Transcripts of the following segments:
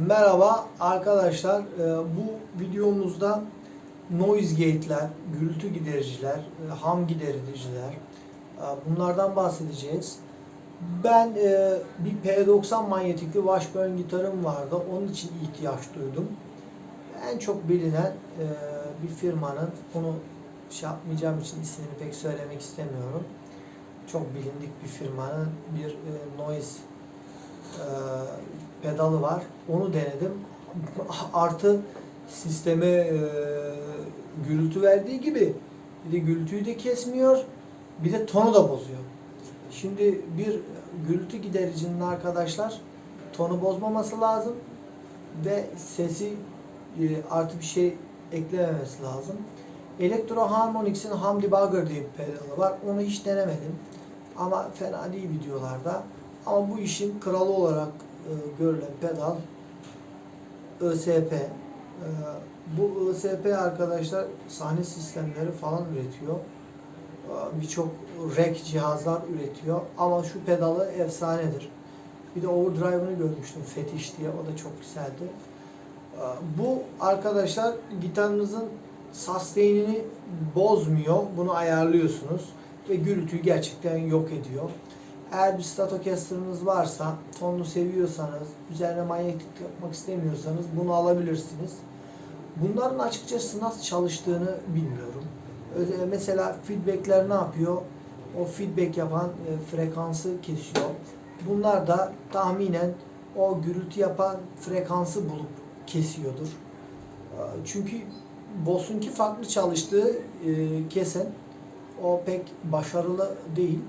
Merhaba arkadaşlar. Ee, Bu videomuzda noise gate'ler, gürültü gidericiler, e, ham gidericiler e, bunlardan bahsedeceğiz. Ben e, bir P90 manyetikli Washburn gitarım vardı. Onun için ihtiyaç duydum. En çok bilinen bir firmanın bunu şey yapmayacağım için ismini pek söylemek istemiyorum. Çok bilindik bir firmanın bir noise pedalı var. Onu denedim. Artı sisteme e, gürültü verdiği gibi bir de gürültüyü de kesmiyor. Bir de tonu da bozuyor. Şimdi bir gürültü gidericinin arkadaşlar tonu bozmaması lazım ve sesi e, artı bir şey eklememesi lazım. Electro Harmonix'in Hum Debugger diye bir pedalı var. Onu hiç denemedim. Ama fena değil videolarda. Ama bu işin kralı olarak görülen pedal ÖSP. E, bu ÖSP arkadaşlar sahne sistemleri falan üretiyor. E, Birçok rack cihazlar üretiyor. Ama şu pedalı efsanedir. Bir de overdrive'ını görmüştüm Fetiş diye. O da çok güzeldi. E, Bu arkadaşlar gitarınızın sustain'ini bozmuyor. Bunu ayarlıyorsunuz ve gürültüyü gerçekten yok ediyor. Eğer bir Stratocaster'ınız varsa, tonunu seviyorsanız, üzerine manyetik yapmak istemiyorsanız bunu alabilirsiniz. Bunların açıkçası nasıl çalıştığını bilmiyorum. Mesela feedbackler ne yapıyor? O feedback yapan e, frekansı kesiyor. Bunlar da tahminen o gürültü yapan frekansı bulup kesiyordur. E, Çünkü Boss'unki farklı çalıştığı e, kesen o pek başarılı değil.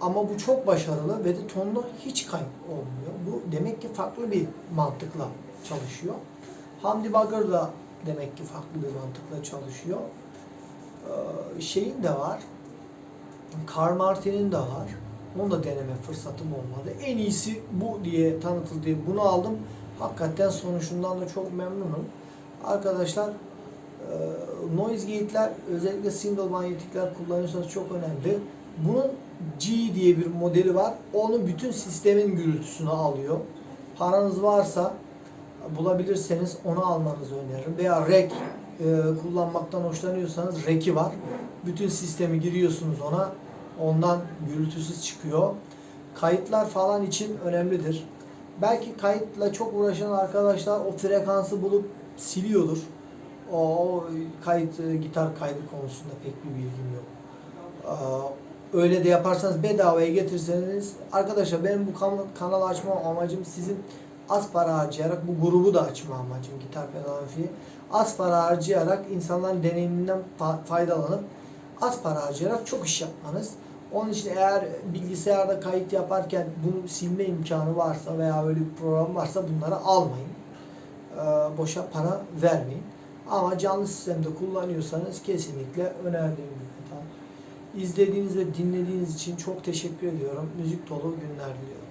Ama bu çok başarılı ve de tonda hiç kayıp olmuyor. Bu demek ki farklı bir mantıkla çalışıyor. Hum Debugger da demek ki farklı bir mantıkla çalışıyor. Ee, şeyin de var. Carl Martin'in de var. Onu da deneme fırsatım olmadı. En iyisi bu diye tanıtıldı. Bunu aldım. Hakikaten sonuçundan da çok memnunum. Arkadaşlar noise gate'ler özellikle single manyetikler kullanıyorsanız çok önemli. Bunun G diye bir modeli var. Onu bütün sistemin gürültüsünü alıyor. Paranız varsa bulabilirseniz onu almanızı öneririm. Veya REC e, kullanmaktan hoşlanıyorsanız REC'i var. Bütün sistemi giriyorsunuz ona. Ondan gürültüsüz çıkıyor. Kayıtlar falan için önemlidir. Belki kayıtla çok uğraşan arkadaşlar o frekansı bulup siliyordur. O, kayıt, e, gitar kaydı konusunda pek bir bilgim yok. Öyle de yaparsanız bedavaya getirseniz arkadaşlar benim bu kan- kanalı açma amacım sizin az para harcayarak bu grubu da açma amacım gitar pedal amfiyi. Az para harcayarak insanların deneyiminden fa- faydalanıp az para harcayarak çok iş yapmanız. Onun için eğer bilgisayarda kayıt yaparken bunu silme imkanı varsa veya öyle bir program varsa bunları almayın. Ee, boşa para vermeyin. Ama canlı sistemde kullanıyorsanız kesinlikle önerdiğim bir. İzlediğiniz ve dinlediğiniz için çok teşekkür ediyorum. Müzik dolu günler diliyorum.